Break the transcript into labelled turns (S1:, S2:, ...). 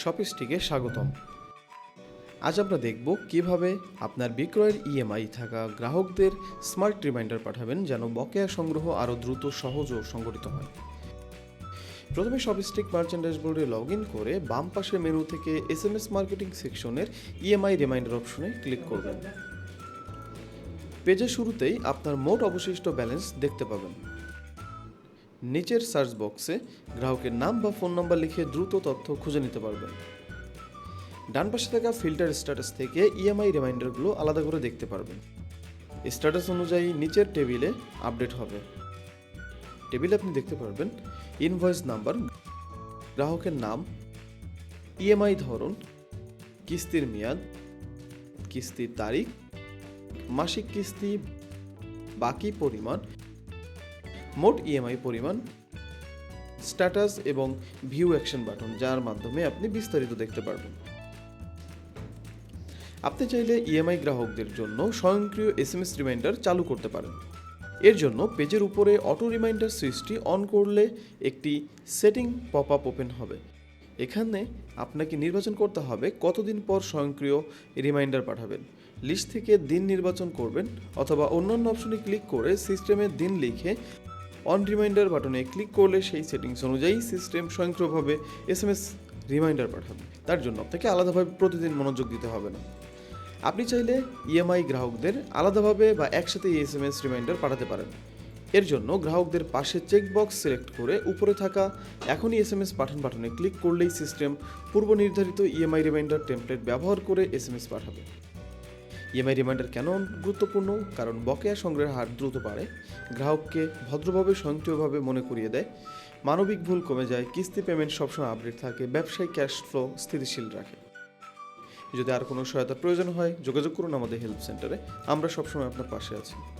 S1: শপিস্টিকে স্বাগতম। আজ আমরা দেখব কীভাবে আপনার বিক্রয়ের ইএমআই থাকা গ্রাহকদের স্মার্ট রিমাইন্ডার পাঠাবেন যেন বকেয়া সংগ্রহ আরও দ্রুত, সহজ ও সংগঠিত হয়। প্রথমে শপিস্টিক মার্চেন্ট ড্যাশবোর্ডে লগ ইন করে বাম পাশের মেনু থেকে এস এম এস মার্কেটিং সেকশনের ইএমআই রিমাইন্ডার অপশনে ক্লিক করবেন। পেজের শুরুতেই আপনার মোট অবশিষ্ট ব্যালেন্স দেখতে পাবেন। নিচের সার্চ বক্সে গ্রাহকের নাম বা ফোন নাম্বার লিখে দ্রুত তথ্য খুঁজে নিতে পারবেন। ডান পাশে থাকা ফিল্টার স্ট্যাটাস থেকে ইএমআই রিমাইন্ডারগুলো আলাদা করে দেখতে পারবেন। স্ট্যাটাস অনুযায়ী নিচের টেবিলে আপডেট হবে। টেবিলে আপনি দেখতে পারবেন ইনভয়েস নাম্বার গ্রাহকের নাম ইএমআই ধরন, কিস্তির মেয়াদ, কিস্তির তারিখ, মাসিক কিস্তি, বাকি পরিমাণ মোট ইএমআই পরিমাণ স্ট্যাটাস এবং ভিউ অ্যাকশন বাটন যার মাধ্যমে আপনি বিস্তারিত দেখতে পারবেন। আপনি চাইলে ইএমআই গ্রাহকদের জন্য স্বয়ংক্রিয় এসএমএস রিমাইন্ডার চালু করতে পারেন। এর জন্য পেজের উপরে অটো রিমাইন্ডার সুইচটি অন করলে একটি সেটিং পপ আপ ওপেন হবে। এখানে আপনাকে নির্বাচন করতে হবে কতদিন পর স্বয়ংক্রিয় রিমাইন্ডার পাঠাবেন। লিস্ট থেকে দিন নির্বাচন করবেন অথবা অন্যান্য অপশনে ক্লিক করে সিস্টেমের দিন লিখে অন রিমাইন্ডার বাটনে ক্লিক করলে সেই সেটিংস অনুযায়ী সিস্টেম স্বয়ংক্রিয়ভাবে এস এম এস রিমাইন্ডার পাঠাবে। তার জন্য আপনাকে আলাদাভাবে প্রতিদিন মনোযোগ দিতে হবে না। আপনি চাইলে ইএমআই গ্রাহকদের আলাদাভাবে বা একসাথে এস এম এস রিমাইন্ডার পাঠাতে পারেন। এর জন্য গ্রাহকদের পাশে চেকবক্স সিলেক্ট করে উপরে থাকা এখনই এস এম এস পাঠান বাটনে ক্লিক করলেই সিস্টেম পূর্ব নির্ধারিত ইএমআই রিমাইন্ডার টেমপ্লেট ব্যবহার করে এস এম এস পাঠাবে। ইএমআই রিমাইন্ডার কেন গুরুত্বপূর্ণ? কারণ বকেয়া সংগ্রহের হার দ্রুত বাড়ে, গ্রাহককে ভদ্রভাবে, স্বয়ংক্রিয়ভাবে মনে করিয়ে দেয়। মানবিক ভুল কমে যায়, কিস্তি পেমেন্ট সবসময় আপডেট থাকে, ব্যবসায়ী ক্যাশ ফ্লো স্থিতিশীল রাখে। যদি আর কোনো সহায়তার প্রয়োজন হয়, যোগাযোগ করুন আমাদের হেল্প সেন্টারে, আমরা সবসময় আপনার পাশে আছি।